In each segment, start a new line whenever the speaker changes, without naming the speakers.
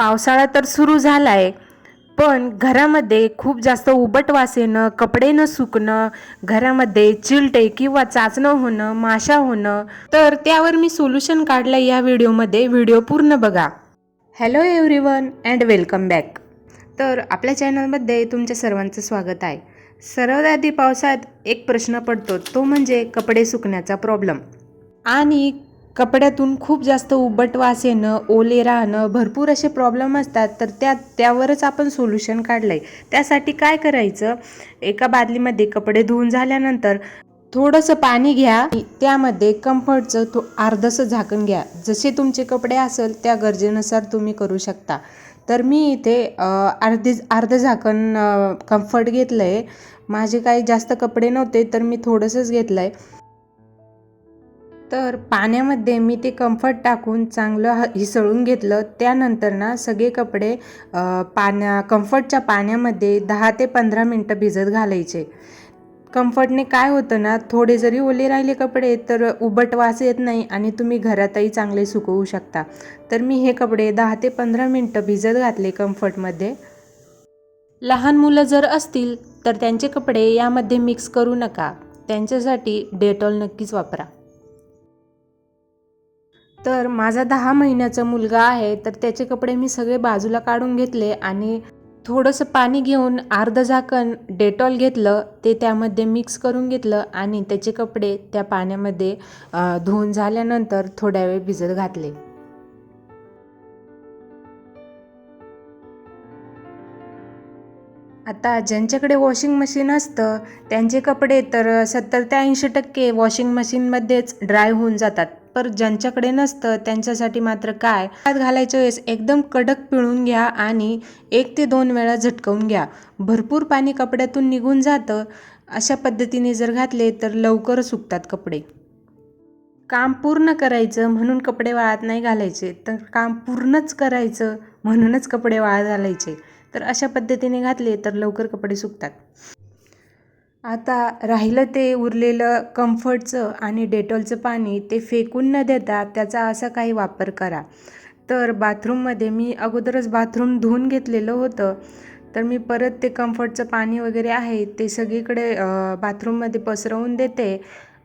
पावसाळा तर सुरू झाला आहे पण घरामध्ये खूप जास्त उबट वास येणं कपडे न सुकणं घरामध्ये चिलटे किंवा चाचणं होणं माशा होणं तर त्यावर मी सोल्युशन काढलं या व्हिडिओमध्ये. व्हिडिओ पूर्ण बघा. Hello everyone and welcome back. तर आपल्या चॅनलमध्ये तुमच्या सर्वांचं स्वागत आहे. सर्वात आधी पावसाळ्यात एक प्रश्न पडतो तो म्हणजे कपडे सुकण्याचा प्रॉब्लेम. आणि कपड्यातून खूप जास्त उबट वास येणं ओले राहणं भरपूर असे प्रॉब्लेम असतात. तर त्या त्यावरच आपण सोल्युशन काढलं आहे त्यासाठी काय करायचं? एका बादलीमध्ये कपडे धुवून झाल्यानंतर थोडंसं पाणी घ्या. त्यामध्ये कम्फर्टचं थो अर्धसं झाकण घ्या. जसे तुमचे कपडे असेल त्या गरजेनुसार तुम्ही करू शकता. तर मी इथे अ, अर्धे अर्धं झाकण कम्फर्ट घेतलं आहे माझे काही जास्त कपडे नव्हते तर मी थोडंसंच घेतलं आहे तर पाण्यामध्ये मी ते कम्फर्ट टाकून चांगलं हिसळून घेतलं. त्यानंतर ना सगळे कपडे पाण्या कम्फर्टच्या पाण्यामध्ये दहा ते पंधरा मिनटं भिजत घालायचे. कम्फर्टने काय होतं ना थोडे जरी ओले राहिले कपडे तर उबट वास येत नाही आणि तुम्ही घरातही चांगले सुकवू शकता. तर मी हे कपडे दहा ते पंधरा मिनटं भिजत घातले कम्फर्टमध्ये लहान मुलं जर असतील तर त्यांचे कपडे यामध्ये मिक्स करू नका. त्यांच्यासाठी डेटॉल नक्कीच वापरा. तर माझा दहा महिन्याचा मुलगा आहे तर त्याचे कपडे मी सगळे बाजूला काढून घेतले आणि थोडंसं पाणी घेऊन अर्ध झाकण डेटॉल घेतलं ते त्यामध्ये मिक्स करून घेतलं आणि त्याचे कपडे त्या पाण्यामध्ये धुवून झाल्यानंतर थोड्या वेळ भिजत घातले. आता ज्यांच्याकडे वॉशिंग मशीन असतं त्यांचे कपडे तर सत्तर ते ऐंशी टक्के वॉशिंग मशीनमध्येच ड्राय होऊन जातात. पर ज्यांच्याकडे नसतं त्यांच्यासाठी मात्र काय? हात घालायच्या वेळेस एकदम कडक पिळून घ्या आणि एक ते दोन वेळा झटकवून घ्या. भरपूर पाणी कपड्यातून निघून जातं. अशा पद्धतीने जर घातले तर लवकर सुकतात कपडे. काम पूर्ण करायचं म्हणून कपडे वाळत नाही घालायचे तर काम पूर्णच करायचं म्हणूनच कपडे वाळत घालायचे. तर अशा पद्धतीने घातले तर लवकर कपडे सुकतात. आता राहिलं ते उरलेलं कम्फर्टचं आणि डेटॉलचं पाणी ते फेकून न देता त्याचा असा काही वापर करा. तर बाथरूममध्ये मी अगोदरच बाथरूम धुवून घेतलेलं होतं. तर मी परत ते कम्फर्टचं पाणी वगैरे आहे ते सगळीकडे बाथरूममध्ये पसरवून देते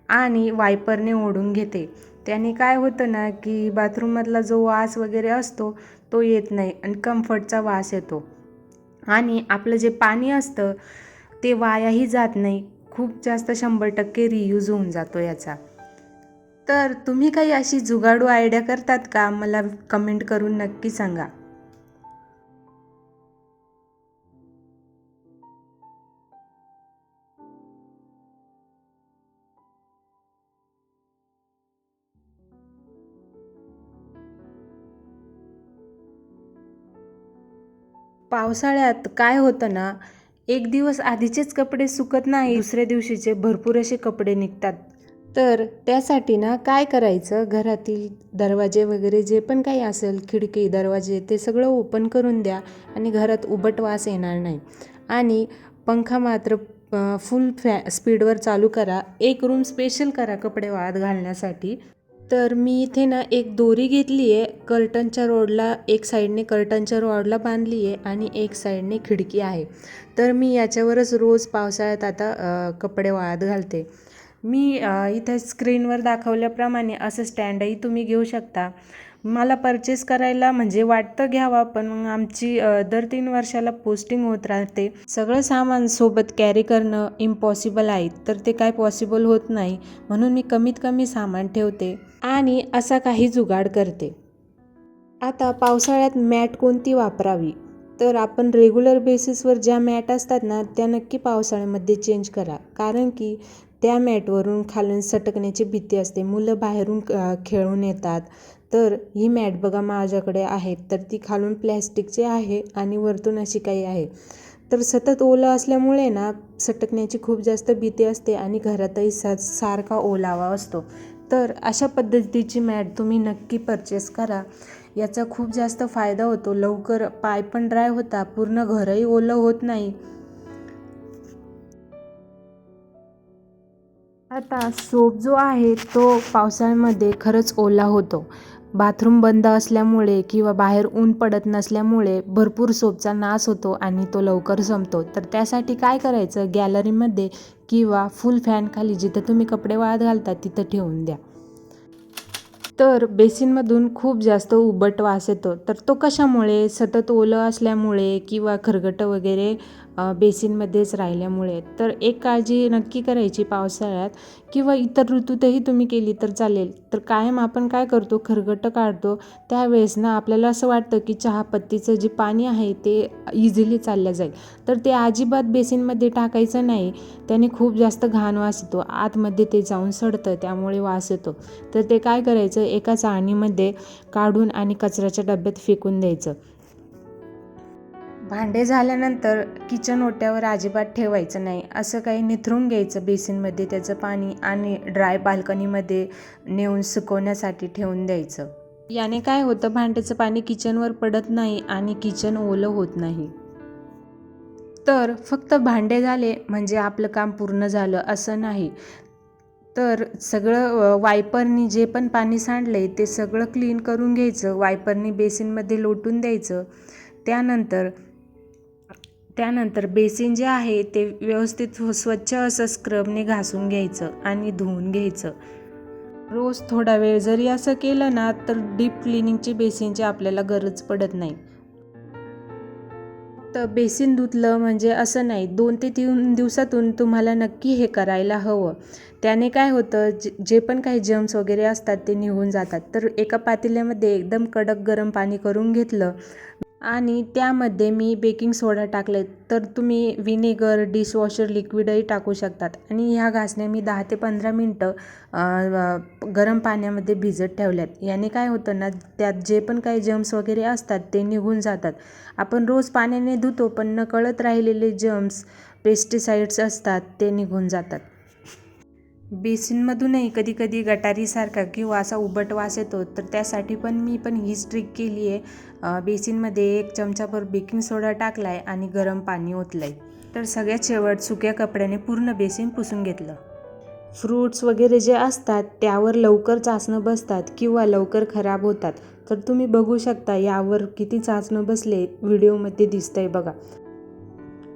आणि वायपरने ओढून घेते. त्याने काय होतं ना की बाथरूममधला जो वास वगैरे असतो तो येत नाही आणि कम्फर्टचा वास येतो. आणि आपलं जे पाणी असतं ते वायाही जात नाही. खूप जास्त शंभर टक्के रियूज होऊन जातो याचा. तर तुम्ही काही अशी जुगाडू आयडिया करतात का? मला कमेंट करून नक्की सांगा. पावसाळ्यात काय होतं ना? एक दिवस आधीचेच कपडे सुकत नाही दुसऱ्या दिवशीचे भरपूर असे कपडे निघतात. तर त्यासाठी ना काय करायचं? घरातील दरवाजे वगैरे जे पण काही असेल खिडकी दरवाजे ते सगळं ओपन करून द्या आणि घरात उबट वास येणार नाही. आणि पंखा मात्र फुल फॅ स्पीडवर चालू करा. एक रूम स्पेशल करा कपडे वाळत घालण्यासाठी. तर मी इथे ना एक दोरी घेतली आहे कर्टनच्या रोडला एक साईडने कर्टनच्या रोडला बांधली आहे आणि एक साईडने खिडकी आहे. तर मी याच्यावरच रोज पावसाळ्यात आता कपडे वाळत घालते. मी इथे स्क्रीनवर दाखवल्याप्रमाणे असं स्टँडही तुम्ही घेऊ शकता. मला परचेस करायला म्हणजे वाटतं घ्यावा पण मग आमची दर तीन वर्षाला पोस्टिंग होत राहते. सगळं सामान सोबत कॅरी करणं इम्पॉसिबल आहे तर ते काय पॉसिबल होत नाही म्हणून मी कमीत कमी सामान ठेवते आणि असा काही जुगाड करते. आता पावसाळ्यात मॅट कोणती वापरावी? तर आपण रेग्युलर बेसिसवर ज्या मॅट असतात ना त्या नक्की पावसाळ्यामध्ये चेंज करा. कारण की त्या मॅटवरून खालून सटकण्याची भीती असते. मुलं बाहेरून खेळून येतात. तर ही मॅट बघा माझ्याकडे आहे. तर ती खालून प्लॅस्टिकची आहे आणि वरतून अशी काही आहे. तर सतत ओलं असल्यामुळे ना सटकण्याची खूप जास्त भीती असते आणि घरातही सा सारखा ओलावा असतो. तर अशा पद्धतीची मॅट तुम्ही नक्की परचेस करा. याचा खूप जास्त फायदा होतो. लवकर पाय पण ड्राय होता पूर्ण घरही ओलं होत नाही. आता सोप जो आहे तो पावसाळ्यामध्ये खरंच ओला होतो. बाथरूम बंद असल्यामुळे किंवा बाहेर ऊन पडत नसल्यामुळे भरपूर सोपचा नाश होतो आणि तो लवकर संपतो. तर त्यासाठी काय करायचं? गॅलरीमध्ये किंवा फुल फॅनखाली जिथं तुम्ही कपडे वाळत घालता तिथं ठेवून द्या. तर बेसिनमधून खूप जास्त उबट वास येतो. तर तो कशामुळे? सतत ओलं असल्यामुळे किंवा खरगटं वगैरे बेसिनमध्येच राहिल्यामुळे. तर एक काळजी नक्की करायची पावसाळ्यात किंवा इतर ऋतूतही तुम्ही केली तर चालेल. तर कायम आपण काय करतो? खरगटं काढतो. त्यावेळेस ना आपल्याला असं वाटतं की चहापत्तीचं जे पाणी आहे ते इझिली चाललं जाईल. तर ते अजिबात बेसिनमध्ये टाकायचं नाही. त्याने खूप जास्त घाण वास येतो. आतमध्ये ते जाऊन सडतं त्यामुळे वास येतो. तर ते काय करायचं? एका चाळणीमध्ये काढून आणि कचऱ्याच्या डब्यात फेकून द्यायचं. भांडे झाल्यानंतर किचन ओट्यावर अजिबात ठेवायचं नाही. असं काही निथरून घ्यायचं बेसिनमध्ये त्याचं पाणी आणि ड्राय बाल्कनीमध्ये नेऊन सुकवण्यासाठी ठेवून द्यायचं. याने काय होतं भांड्याचं पाणी किचनवर पडत नाही आणि किचन ओलं होत नाही. तर फक्त भांडे झाले म्हणजे आपलं काम पूर्ण झालं असं नाही. तर सगळं वायपरनी जे पण पाणी सांडलं ते सगळं क्लीन करून घ्यायचं. वायपरनी बेसिनमध्ये लोटून द्यायचं. त्यानंतर त्यानंतर बेसिन जे आहे ते व्यवस्थित स्वच्छ असं स्क्रबने घासून घ्यायचं आणि धुवून घ्यायचं. रोज थोडा वेळ जरी असं केलं ना तर डीप क्लिनिंगची बेसिनची आपल्याला गरज पडत नाही. तर बेसिन धुतलं म्हणजे असं नाही दोन ते तीन दिवसातून तुम्हाला नक्की हे करायला हवं. त्याने काय होतं जे जे पण काही जम्स वगैरे असतात ते निघून जातात. तर एका पातेल्यामध्ये एकदम कडक गरम पाणी करून घेतलं आणि त्यामध्ये मी बेकिंग सोडा टाकले तर तुम्ही विनेगर डिशवॉशर लिक्विडही टाकू शकतात. आणि ह्या घासण्या मी दहा ते पंधरा मिनटं गरम पाण्यामध्ये भिजत ठेवल्यात. याने काय होतं ना त्यात जे पण काही जम्स वगैरे असतात ते निघून जातात. आपण रोज पाण्याने धुतो पण नकळत राहिलेले जम्स पेस्टिसाइड्स असतात ते निघून जातात. बेसिनमधूनही कधी कधी गटारीसारखा किंवा असा उबट वास येतो तर त्यासाठी पण मी पण हीच ट्रिक केली आहे. बेसिनमध्ये एक चमचाभर बेकिंग सोडा टाकला आहे आणि गरम पाणी ओतलं आहे तर सगळ्यात शेवट सुक्या कपड्याने पूर्ण बेसिन पुसून घेतलं. फ्रूट्स वगैरे जे असतात त्यावर लवकर चाचणं बसतात किंवा लवकर खराब होतात. तर तुम्ही बघू शकता यावर किती चाचणं बसले व्हिडिओमध्ये दिसतंय बघा.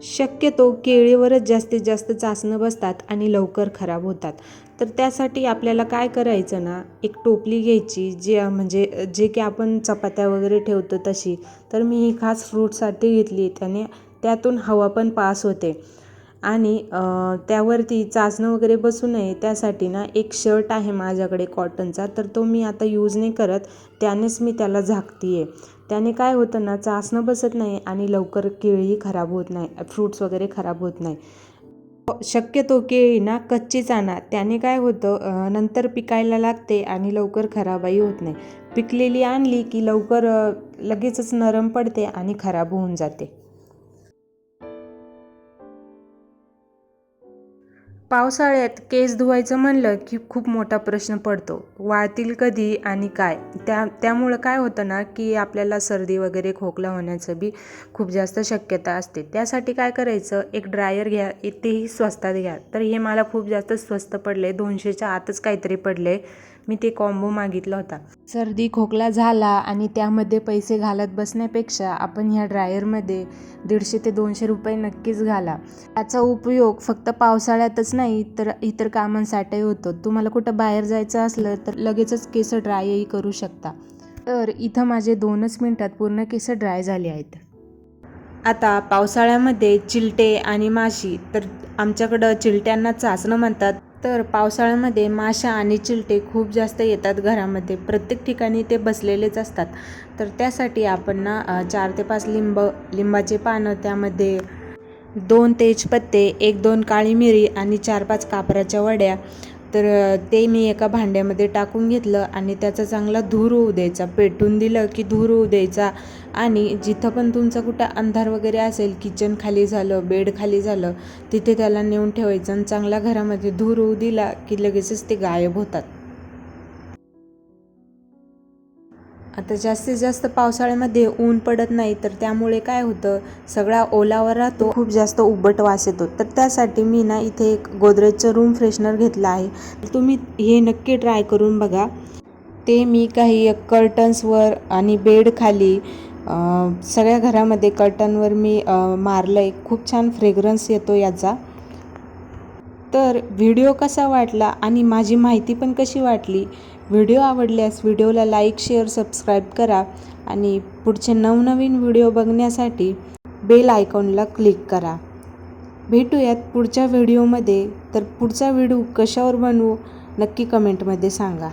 शक्यतो केळीवरच जास्तीत जास्त चाचणं बसतात आणि लवकर खराब होतात. तर त्यासाठी आपल्याला काय करायचं ना एक टोपली घ्यायची जे म्हणजे जे की आपण चपात्या वगैरे ठेवतो तशी. तर मी ही खास फ्रूटसाठी घेतली त्याने त्यातून हवा पण पास होते. आणि त्यावरती चाचणं वगैरे बसू नये त्यासाठी ना एक शर्ट आहे माझ्याकडे कॉटनचा तर तो मी आता यूज नाही करत त्यानेच मी त्याला झाकती आहे त्याने काय होतं ना चाचणं बसत नाही आणि लवकर केळीही खराब होत नाही फ्रूट्स वगैरे खराब होत नाही. शक्यतो केळी ना कच्चीच आणा त्याने काय होतं नंतर पिकायला लागते आणि लवकर खराबही होत नाही. पिकलेली आणली की लवकर लगेचच नरम पडते आणि खराब होऊन जाते. पावसाळ्यात केस धुवायचं म्हणलं की खूप मोठा प्रश्न पडतो. वाळतील कधी आणि काय? त्या त्यामुळं काय होतं ना की आपल्याला सर्दी वगैरे खोकला होण्याचं बी खूप जास्त शक्यता असते. त्यासाठी काय करायचं? एक ड्रायर घ्या तेही स्वस्तात घ्या. तर हे मला खूप जास्त स्वस्त पडले. दोनशेच्या आतच काहीतरी पडले. मी ते कॉम्बो मागितला होता. सर्दी खोकला झाला आणि त्यामध्ये पैसे घालत बसण्यापेक्षा आपण ह्या ड्रायरमध्ये दीडशे ते दोनशे रुपये नक्कीच घाला. याचा उपयोग फक्त पावसाळ्यातच नाही तर इतर कामांसाठीही होतो. तुम्हाला कुठं बाहेर जायचं असलं तर लगेचच केस ड्रायही करू शकता. तर इथं माझे दोनच मिनटात पूर्ण केस ड्राय झाले आहेत. आता पावसाळ्यामध्ये चिलटे आणि माशी तर आमच्याकडं चिलट्यांना चाचणं म्हणतात. तर पावसाळ्यामध्ये माशा आणि चिलटे खूप जास्त येतात घरामध्ये. प्रत्येक ठिकाणी ते बसलेलेच असतात. तर त्यासाठी आपण ना चार ते पाच लिंब लिंबाचे पानं त्यामध्ये दोन तेजपत्ते एक दोन काळी मिरी आणि चार पाच कापराच्या वड्या तर ते मी एका भांड्यामध्ये टाकून घेतलं आणि त्याचा चांगला धूर होऊ द्यायचा. पेटून दिलं की धूर होऊ द्यायचा. आणि जिथं पण तुमचा कुठं अंधार वगैरे असेल किचन खाली झालं बेड खाली झालं तिथे त्याला नेऊन ठेवायचं आणि चांगल्या घरामध्ये धूर होऊ दिला की लगेचच ते गायब होतात. आता जास्तीत जास्त पावसाळ्यामध्ये ऊन पडत नाही तर त्यामुळे काय होतं? सगळा ओलावर राहतो. खूप जास्त उबट वास येतो. तर त्यासाठी मी ना इथे एक गोदरेजचं रूम फ्रेशनर घेतलं आहे. तर तुम्ही हे नक्की ट्राय करून बघा. ते मी काही कर्टन्सवर आणि बेड खाली सगळ्या घरामध्ये कर्टनवर मी मारलं आहे खूप छान फ्रेग्रन्स येतो याचा. तर व्हिडिओ कसा वाटला आणि माझी माहिती पण कशी वाटली? व्हिडिओ आवडल्यास व्हिडिओला लाईक शेअर सबस्क्राईब करा आणि पुढचे नवनवीन व्हिडिओ बघण्यासाठी बेल आयकॉनला क्लिक करा. भेटूयात पुढच्या व्हिडिओमध्ये. तर पुढचा व्हिडिओ कशावर बनवू? नक्की कमेंटमध्ये सांगा.